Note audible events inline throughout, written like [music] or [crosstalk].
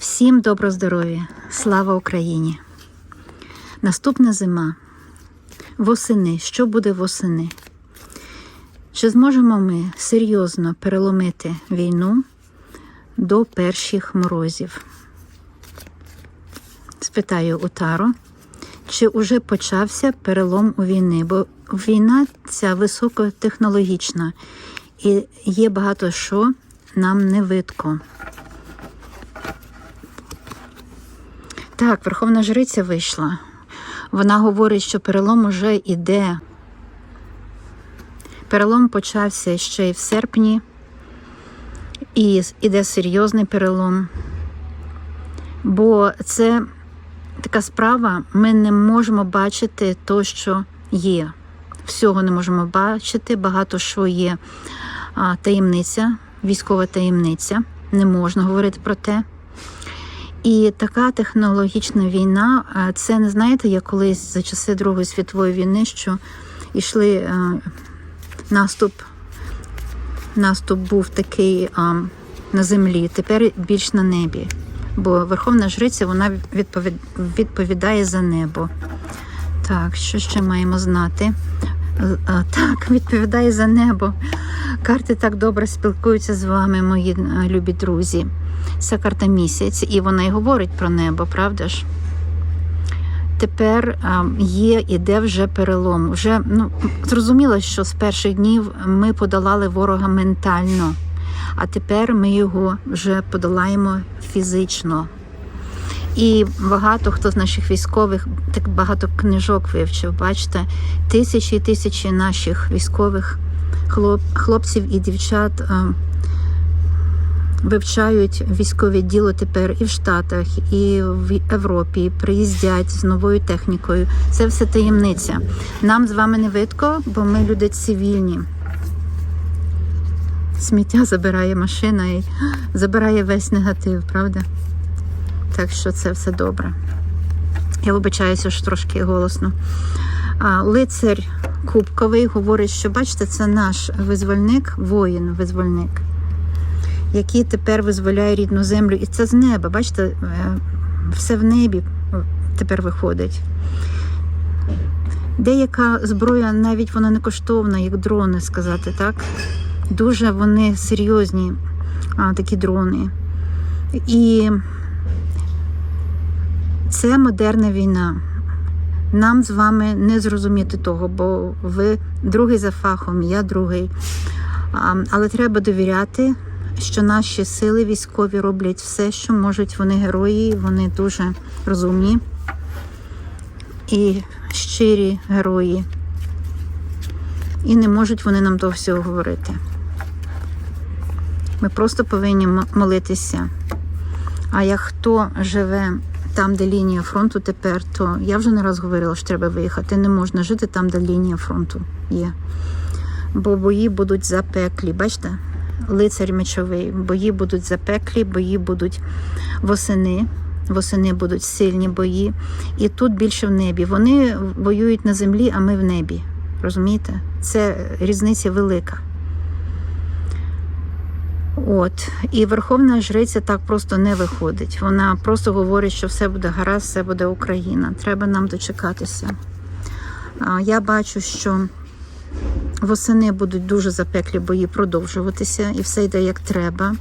Всім добро здоров'я! Слава Україні! Наступна зима. Восени. Що буде восени? Чи зможемо ми серйозно переломити війну до перших морозів? Спитаю у Таро, чи вже почався перелом у війни? Бо війна ця високотехнологічна і є багато що нам не видко. Так, Верховна Жриця вийшла. Вона говорить, що перелом уже йде. Перелом почався ще й в серпні, і іде серйозний перелом. Бо це така справа, ми не можемо бачити то, що є. Всього не можемо бачити, багато що є таємниця, військова таємниця. Не можна говорити про те. І така технологічна війна, це не знаєте, як колись за часи Другої світової війни, що йшли а, наступ, наступ був такий на землі, тепер більш на небі. Бо Верховна Жриця вона відповід, відповідає за небо. Так, що ще маємо знати? Так, відповідає за небо. Карти так добре спілкуються з вами, мої любі друзі. Це карта місяць, і вона й говорить про небо, правда ж? Тепер є, іде вже перелом. Вже ну, зрозуміло, що з перших днів ми подолали ворога ментально, а тепер ми його вже подолаємо фізично. І багато хто з наших військових так багато книжок вивчив. Бачите, тисячі і тисячі наших військових хлоп, хлопців і дівчат а, вивчають військове діло тепер і в Штатах, і в Європі, приїздять з новою технікою. Це все таємниця. Нам з вами не видко, бо ми люди цивільні. Сміття забирає машина і [gasps] забирає весь негатив, правда? Так що це все добре. Я вибачаюся, що трошки голосно. Лицар Кубковий говорить, що бачите, це наш визвольник, воїн-визвольник, який тепер визволяє рідну землю. І це з неба. Бачите, е, все в небі тепер виходить. Деяка зброя, навіть вона не коштовна, як дрони, сказати, так? Дуже вони серйозні, а, такі дрони. І це модерна війна. Нам з вами не зрозуміти того, бо ви другий за фахом, я другий. Але треба довіряти, що наші сили військові роблять все, що можуть. Вони герої, вони дуже розумні і щирі герої. І не можуть вони нам того всього говорити. Ми просто повинні молитися. А як хто живе там, де лінія фронту тепер, то я вже не раз говорила, що треба виїхати. Не можна жити там, де лінія фронту є. Бо бої будуть запеклі. Бачите? Лицар мечовий. Бої будуть запеклі, бої будуть восени. Восени будуть сильні бої. І тут більше в небі. Вони воюють на землі, а ми в небі. Розумієте? Це різниця велика. От, і Верховна Жриця так просто не виходить. Вона просто говорить, що все буде гаразд, все буде Україна. Треба нам дочекатися. Я бачу, що восени будуть дуже запеклі бої продовжуватися, і все йде як треба.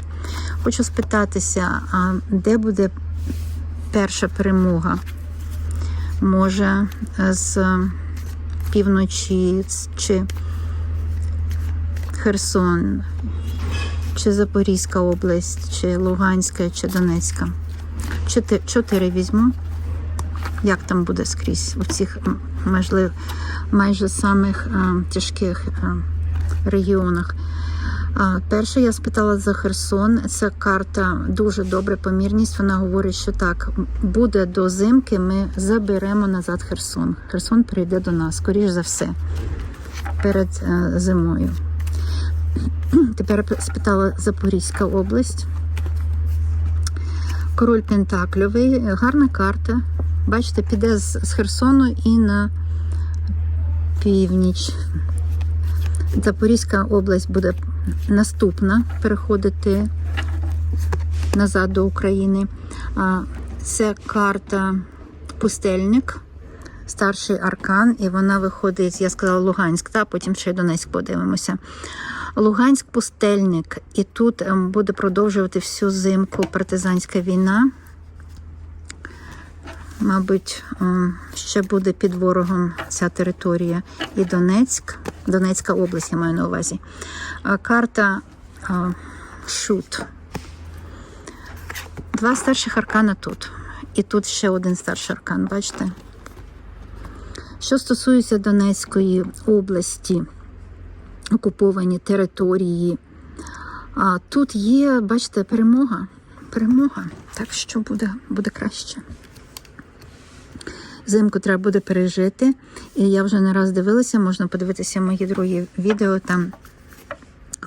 Хочу спитатися, а де буде перша перемога? Може, з півночі чи Херсон? Чи Запорізька область, чи Луганська, чи Донецька. Чотири, чотири візьму. Як там буде скрізь у цих можливо, майже самих а, тяжких а, регіонах. А, перше я спитала за Херсон. Ця карта дуже добра помірність. Вона говорить, що так, буде до зимки, ми заберемо назад Херсон. Херсон прийде до нас, скоріш за все, перед а, зимою. Тепер спитала Запорізька область. Король Пентакльовий, гарна карта. Бачите, піде з Херсону і на північ. Запорізька область буде наступна переходити назад до України. Це карта пустельник, старший аркан, і вона виходить, я сказала Луганськ, та потім ще й Донецьк подивимося. Луганськ пустельник, і тут ем, буде продовжувати всю зимку партизанська війна. Мабуть, ем, ще буде під ворогом ця територія. І Донецьк, Донецька область, я маю на увазі. Карта Шут. Два старших аркана тут. І тут ще один старший аркан, бачите? Що стосується Донецької області, окуповані території, а тут є, бачите, перемога. Перемога. Так що буде, буде краще. Зимку треба буде пережити. І я вже не раз дивилася, можна подивитися мої другі відео. Там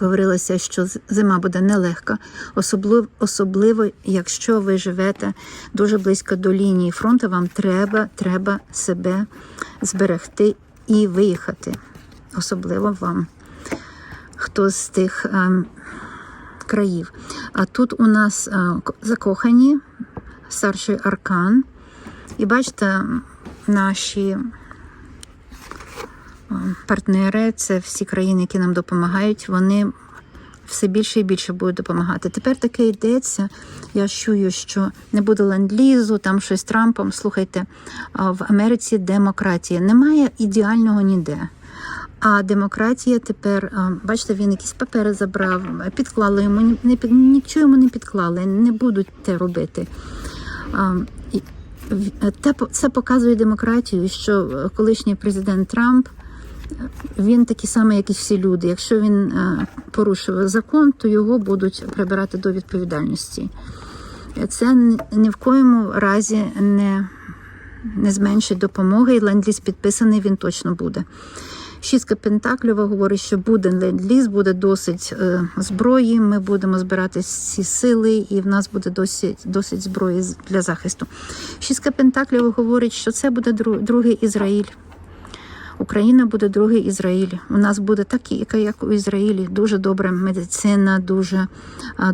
говорилося, що зима буде нелегка, особливо, особливо якщо ви живете дуже близько до лінії фронту, вам треба, треба себе зберегти і виїхати. Особливо вам, хто з тих ем, країв. А тут у нас е, закохані, старший аркан. І бачите, наші е, партнери, це всі країни, які нам допомагають, вони все більше і більше будуть допомагати. Тепер таке йдеться. Я чую, що не буде ленд-лізу, там щось Трампом. Слухайте, в Америці демократія. Немає ідеального ніде. А демократія тепер, бачите, він якісь папери забрав, підклали йому, не нічого йому не підклали, не будуть те робити. По- Це показує демократію, що е, колишній президент Трамп е, він такий самий, як і всі люди. Якщо він е, порушив закон, то його будуть прибирати до відповідальності. Це ні в коєму разі не, не зменшить допомоги, і ленд-ліз підписаний він точно буде. Шістка Пентаклєва говорить, що буде ленд-ліз, буде досить е, зброї. Ми будемо збирати всі сили, і в нас буде досить, досить зброї для захисту. Шістка Пентаклєва говорить, що це буде дру- другий Ізраїль. Україна буде другий Ізраїль. У нас буде так, як у Ізраїлі. Дуже добра медицина, дуже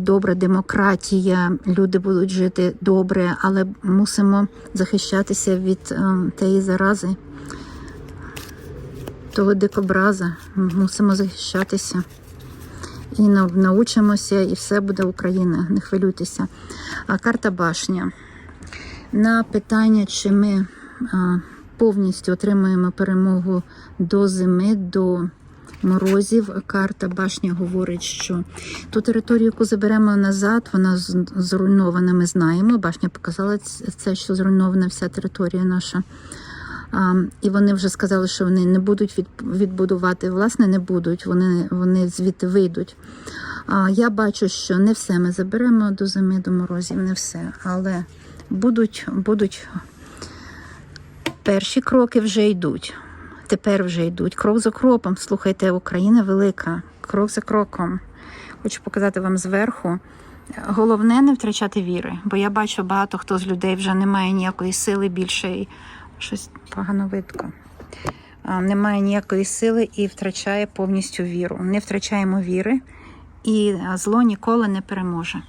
добра демократія. Люди будуть жити добре, але мусимо захищатися від ем, тієї зарази, того дикобраза. Мусимо захищатися. І научимося, і все буде Україна. Не хвилюйтеся. А карта башня. На питання, чи ми повністю отримаємо перемогу до зими, до морозів. Карта башня говорить, що ту територію, яку заберемо назад, вона зруйнована. Ми знаємо. Башня показала це, що зруйнована вся територія наша. І вони вже сказали, що вони не будуть від, відбудувати. Власне, не будуть. Вони, вони звідти вийдуть. Я бачу, що не все ми заберемо до зими, до морозів, не все. Але будуть, будуть перші кроки вже йдуть. Тепер вже йдуть. Крок за кроком. Слухайте, Україна велика. Крок за кроком. Хочу показати вам зверху. Головне не втрачати віри, бо я бачу, багато хто з людей вже не має ніякої сили більше щось погано видко. Немає ніякої сили і втрачає повністю віру. Не втрачаємо віри, і зло ніколи не переможе.